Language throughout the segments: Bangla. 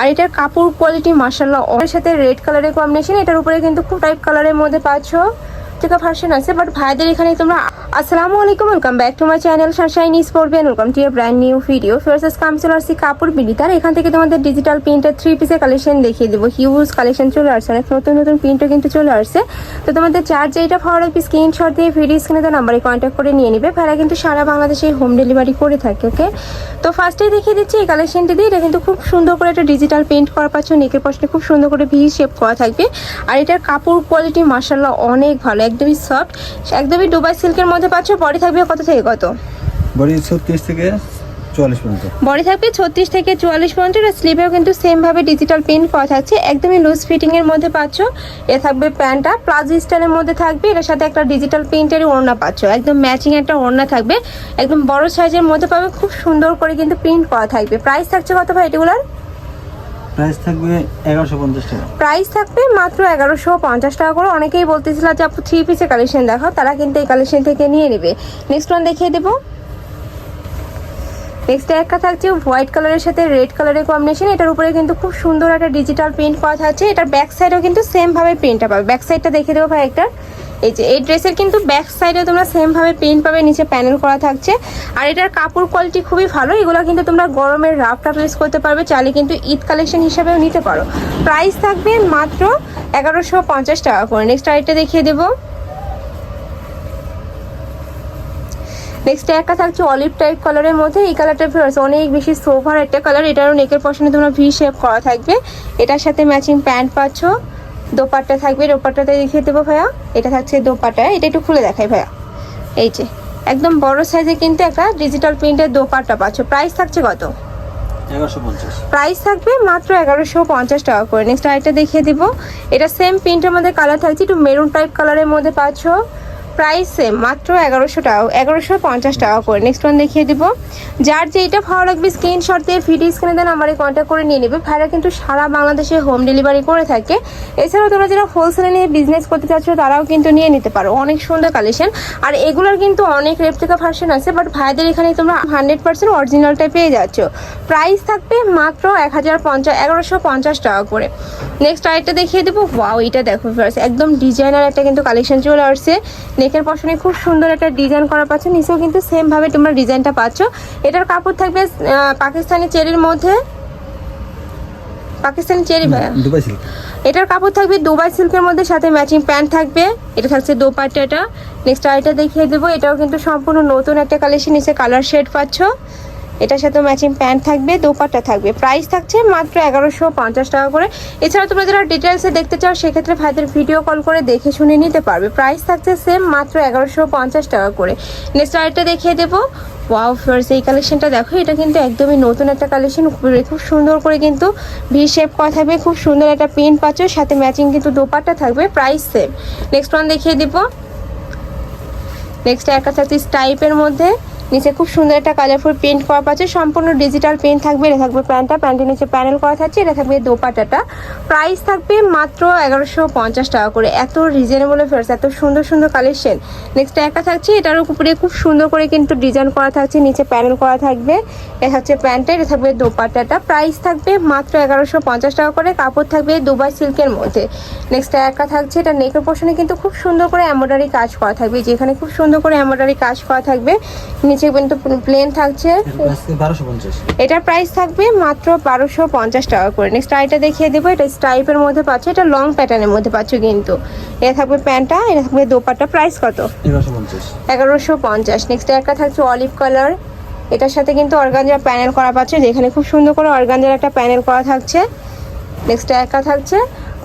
আর এটার কাপড় কোয়ালিটি মার্শাল্লাহ ওর সাথে রেড কালারের কম্বিনেশন এটার উপরে কিন্তু খুব টাইপ কালারের মধ্যে পাচ্ছ। থেকে ভার্সন আছে বাট ভাইদের এখানে তোমরা আসসালামু আলাইকুম welcome back to my channel sunshine sport Ben welcome to brand new video ফার্সেস কাম চলে আসছি কাপড় বিলিতার এখান থেকে তোমাদের ডিজিটাল প্রিন্টের থ্রি পিসের কালেকশন দেখিয়ে দেবো। হিউজ কালেকশন চলে আসছে, অনেক নতুন নতুন প্রিন্টও কিন্তু চলে আসছে। তো তোমাদের চার যেটা ভালো লাগবে স্ক্রিনশট দিয়ে ভিডিও স্ক্রিনে তো নাম্বারে কন্ট্যাক্ট করে নিয়ে নেবে। ভাড়া কিন্তু সারা বাংলাদেশে হোম ডেলিভারি করে থাকে ওকে তো ফার্স্টেই দেখিয়ে দিচ্ছি এই কালেকশনটি দিয়ে, এটা কিন্তু খুব সুন্দর করে একটা ডিজিটাল প্রিন্ট করা পাচ্ছ নেকের পাশে খুব সুন্দর করে ভি শেপ করা থাকবে। আর এটার কাপড় কোয়ালিটি মার্শাল্লাহ অনেক ভালো একদমই সফট একদমই দুবাই সিল্কের মধ্যে পাচ্ছ বডি থাকবে কত থেকে কত? বডি ছত্রিশ থেকে চুয়াল্লিশ পর্যন্ত। বডি থাকবে ছত্রিশ থেকে চুয়াল্লিশ পর্যন্ত আর স্লিভেও কিন্তু সেমভাবে ডিজিটাল প্রিন্ট করা থাকছে। একদমই লুজ ফিটিং এর মধ্যে পাচ্ছ এ থাকবে প্যান্টটা। প্লাজো স্টাইলের মধ্যে থাকবে এটার সাথে একটা ডিজিটাল প্রিন্টেরই ওড়না পাচ্ছ। একদম ম্যাচিং একটা ওড়না থাকবে। একদম বড় সাইজের মধ্যে পাবে খুব সুন্দর করে কিন্তু প্রিন্ট করা থাকবে। প্রাইস থাকছে কত ভাই এগুলার প্রাইস থাকবে এগারোশো পঞ্চাশ টাকা। প্রাইস থাকবে মাত্র এগারোশো পঞ্চাশ টাকা করে। অনেকেই বলতেছিল যে, আপু থ্রি পিসের কালেকশন দেখো তারা কিন্তু এই কালেকশন থেকে নিয়ে নেবে। নেক্সট ওয়ান দেখিয়ে দেবো। নেক্সট একটা থাকছে হোয়াইট কালারের সাথে রেড কালারের কম্বিনেশন এটার উপরে কিন্তু খুব সুন্দর একটা ডিজিটাল প্রিন্ট করা থাকছে। এটার ব্যাক সাইডেও কিন্তু সেম ভাবে প্রিন্টটা পাবে ব্যাক সাইডটা দেখে দেবো ভাই একটা। এই যে, এই ড্রেসের কিন্তু ব্যাক সাইডে তোমরা সেম ভাবে প্রিন্ট পাবে, নিচে প্যানেল করা থাকছে। আর এটার কাপড় কোয়ালিটি খুবই ভালো, এগুলো কিন্তু তোমরা গরমের রাফ টাফ ইউজ করতে পারবে, চাইলে কিন্তু ঈদ কালেকশন হিসাবেও নিতে পারো। প্রাইস থাকবে মাত্র এগারোশো পঞ্চাশ টাকা করে। নেক্সট আরেকটা দেখিয়ে দেবো। নেক্সট একটা থাকছে অলিভ টাইপ কালারের মধ্যে। এই কালারটা ফেরত অনেক বেশি সোভার একটা কালার এটারও নেকের পশনে তোমরা ভি শেপ করা থাকবে। এটার সাথে ম্যাচিং প্যান্ট পাচ্ছ। দোপাট্টা থাকবে দোপাট্টাতে দেখিয়ে দেবো ভাইয়া। এটা থাকছে দোপাট্টা এটা একটু খুলে দেখাই ভাইয়া। এই যে একদম বড় সাইজে কিন্তু একটা ডিজিটাল প্রিন্টের দোপাট্টা পাচ্ছ। প্রাইস থাকছে কত? প্রাইস থাকবে মাত্র এগারোশো পঞ্চাশ টাকা করে। নেক্সট আরেকটা দেখিয়ে দিব। এটা সেম প্রিন্টের মধ্যে কালার থাকছে একটু মেরুন টাইপ কালারের মধ্যে পাচ্ছ। প্রাইস সেম মাত্র এগারোশো টাকা, এগারোশো পঞ্চাশ টাকা করে। নেক্সট ওয়ান দেখিয়ে দিব। যার যেটা ভালো লাগবে স্ক্রিনশট দিয়ে ভিডিও স্ক্রিনে দেন আমার কন্ট্যাক্ট করে নিয়ে নেবে। ভাইরা কিন্তু সারা বাংলাদেশে হোম ডেলিভারি করে থাকে। এছাড়াও তোমরা যারা হোলসেলে নিয়ে বিজনেস করতে চাচ্ছ, তারাও কিন্তু নিয়ে নিতে পারো। অনেক সুন্দর কালেকশন আর এগুলোর কিন্তু অনেক রেপ্লিকা ভার্সন আছে বাট ভাইদের এখানে তোমরা হান্ড্রেড পার্সেন্ট অরিজিনালটাই পেয়ে যাচ্ছ। প্রাইস থাকবে মাত্র এক হাজার পঞ্চাশ, এগারোশো পঞ্চাশ টাকা করে। নেক্সট আরেকটা দেখিয়ে দেবো। ওয়াও এটা দেখো একদম ডিজাইনার একটা কিন্তু কালেকশন চলে আসছে। নেকের পশনে খুব সুন্দর একটা ডিজাইন করা পাচ্ছ। নিচেও কিন্তু সেমভাবে তোমরা ডিজাইনটা পাচ্ছ। এটার কাপড় থাকবে পাকিস্তানি চেরির মধ্যে। পাকিস্তানি চেরি ভাইয়া। দুবাই সিল্ক এটার কাপড় থাকবে দুবাই সিল্কের মধ্যে সাথে ম্যাচিং প্যান্ট থাকবে। এটা থাকছে দোপাট্টাটা নেক্সট আইটা দেখিয়ে দেবো। এটাও কিন্তু সম্পূর্ণ নতুন একটা কালেকশন নিচে কালার শেড পাচ্ছ। এটার সাথে ম্যাচিং প্যান্ট থাকবে, দোপাট্টা থাকবে। প্রাইস থাকছে মাত্র এগারোশো পঞ্চাশ টাকা করে। এছাড়া তোমরা যারা ডিটেলসে দেখতে চাও, সেক্ষেত্রে ভাইদের ভিডিও কল করে দেখে শুনে নিতে পারবে। প্রাইস থাকছে সেম মাত্র এগারোশো পঞ্চাশ টাকা করে। নেক্সট আরেকটা দেখিয়ে দেবো। ওয়াও ফার্স এই কালেকশনটা দেখো, এটা কিন্তু একদমই নতুন একটা কালেকশন খুব সুন্দর করে কিন্তু ভি শেপ করা থাকবে, খুব সুন্দর একটা প্রিন্ট পাচ্ছ, সাথে ম্যাচিং কিন্তু দোপাট্টা থাকবে প্রাইস সেম নেক্সট ওয়ান দেখিয়ে দেবো। নেক্সট একটা থাকছে টাইপের মধ্যে। নিচে খুব সুন্দর একটা কালারফুল প্রিন্ট করা পাচ্ছে। সম্পূর্ণ ডিজিটাল প্রিন্ট থাকবে। এটা থাকবে প্যান্টটা। প্যান্টের নিচে প্যানেল করা থাকছে। এটা থাকবে দোপাটাটা প্রাইস থাকবে মাত্র এগারোশো পঞ্চাশ টাকা করে। এত রিজনেবল ফেরস এত সুন্দর সুন্দর কালেকশন নেক্সট একটা থাকছে। এটার উপরে খুব সুন্দর করে কিন্তু ডিজাইন করা থাকছে। নিচে প্যানেল করা থাকবে। এটা হচ্ছে প্যান্টটা। এটা থাকবে দোপাটাটা প্রাইস থাকবে মাত্র এগারোশো পঞ্চাশ টাকা করে। কাপড় থাকবে দুবাই সিল্কের মধ্যে। নেক্সট একটা থাকছে। এটা নেকের পোর্শনে কিন্তু খুব সুন্দর করে এমব্রয়ডারি কাজ করা থাকবে। যেখানে খুব সুন্দর করে এমব্রয়ডারি কাজ করা থাকবে। নিচে কিন্তু প্লেন থাকছে। এটার প্রাইস থাকবে মাত্র বারোশো পঞ্চাশ টাকা করে। নেক্সট আইটা দেখিয়ে দেবো এটা স্টাইপের মধ্যে পাচ্ছ এটা লং প্যাটার্নের মধ্যে পাচ্ছ কিন্তু। এটা থাকবে প্যান্টটা এটা থাকবে দোপাট্টা। প্রাইস কত? এগারোশো পঞ্চাশ। এগারোশো পঞ্চাশ। নেক্সট একটা থাকছে অলিভ কালার এটার সাথে কিন্তু অর্গানজার প্যানেল করা পাচ্ছে যেখানে খুব সুন্দর করে অর্গানজার একটা প্যানেল করা থাকছে। নেক্সট একটা থাকছে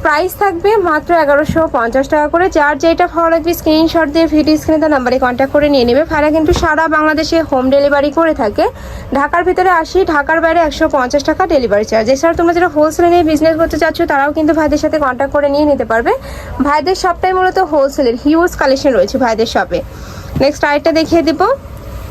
প্রাইস থাকবে মাত্র এগারোশো পঞ্চাশ টাকা করে। যার যেটা ভালো লাগবে স্ক্রিনশট দিয়ে ভিডিও স্ক্রিনে তার নাম্বারে কন্ট্যাক্ট করে নিয়ে নেবে। ভাড়া কিন্তু সারা বাংলাদেশে হোম ডেলিভারি করে থাকে। ঢাকার ভিতরে আসি, ঢাকার বাইরে একশো পঞ্চাশ টাকা ডেলিভারি চার্জ এছাড়া তোমরা যারা হোলসেলে নিয়ে বিজনেস করতে চাচ্ছ, তারাও কিন্তু ভাইদের সাথে কন্ট্যাক্ট করে নিয়ে নিতে পারবে। ভাইদের শপটাই মূলত হোলসেলের হিউজ কালেকশন রয়েছে ভাইদের শপে নেক্সট আরেকটা দেখিয়ে দিব।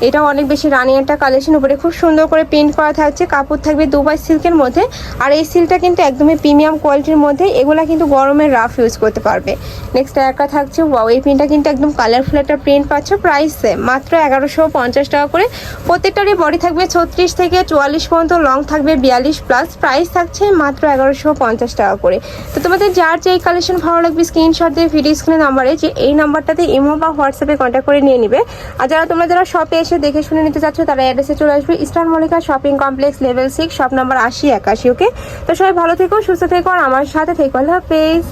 এটাও অনেক বেশি রানি একটা কালেকশন উপরে খুব সুন্দর করে প্রিন্ট করা থাকছে। কাপড় থাকবে দুবাই সিল্কের মধ্যে। আর এই সিল্কটা কিন্তু একদমই প্রিমিয়াম কোয়ালিটির মধ্যে। এগুলা কিন্তু গরমের রাফ ইউজ করতে পারবে। নেক্সট একটা থাকছে ওয়াও এই প্রিন্টটা কিন্তু একদম কালারফুল একটা প্রিন্ট পাচ্ছ। প্রাইস মাত্র এগারোশো পঞ্চাশ টাকা করে। প্রত্যেকটারই বডি থাকবে ছত্রিশ থেকে চুয়াল্লিশ পর্যন্ত লং থাকবে বিয়াল্লিশ প্লাস প্রাইস থাকছে মাত্র এগারোশো পঞ্চাশ টাকা করে। তো তোমাদের যার যে কালেকশন ভালো লাগবে স্ক্রিনশট দিয়ে ভিডিও স্ক্রিনে নাম্বারে যে এই নাম্বারটাতে ইমো বা হোয়াটসঅ্যাপে কন্ট্যাক্ট করে নিয়ে নিবে। আর যারা তোমরা যারা শপে এসে দেখে শুনে নিতে চাচ্ছ, তারা অ্যাড্রেসে চলে আসবে Eastern Mallika shopping complex level six shop number আশি একাশি ওকে তো সবাই ভালো থেকো, সুস্থ থেকো, আর আমার সাথে থেকো। আল্লাহ হাফেজ।